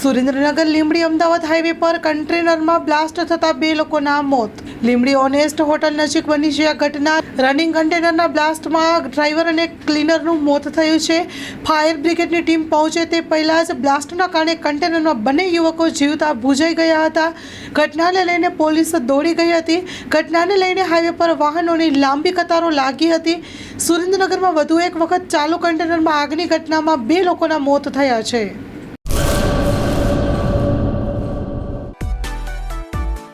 Surendranagar Limbdi Ahmedabad highway પર કન્ટેનરમાં blast થતા બે લોકોના મોત. લીંબડી ઓનેસ્ટ હોટલ નજીક બની છે આ ઘટના. રનિંગ કન્ટેનરના બ્લાસ્ટમાં ડ્રાઈવર અને ક્લીનરનું મોત થયું છે. ફાયર બ્રિગેડની ટીમ પહોંચે તે પહેલાં જ બ્લાસ્ટના કારણે કન્ટેનરમાં બંને યુવકો જીવતા ભૂજાઈ ગયા હતા. ઘટનાને લઈને પોલીસ દોડી ગઈ હતી. ઘટનાને લઈને હાઈવે પર વાહનોની લાંબી કતારો લાગી હતી. સુરેન્દ્રનગરમાં વધુ એક વખત ચાલુ કન્ટેનરમાં આગની ઘટનામાં બે લોકોના મોત થયા છે.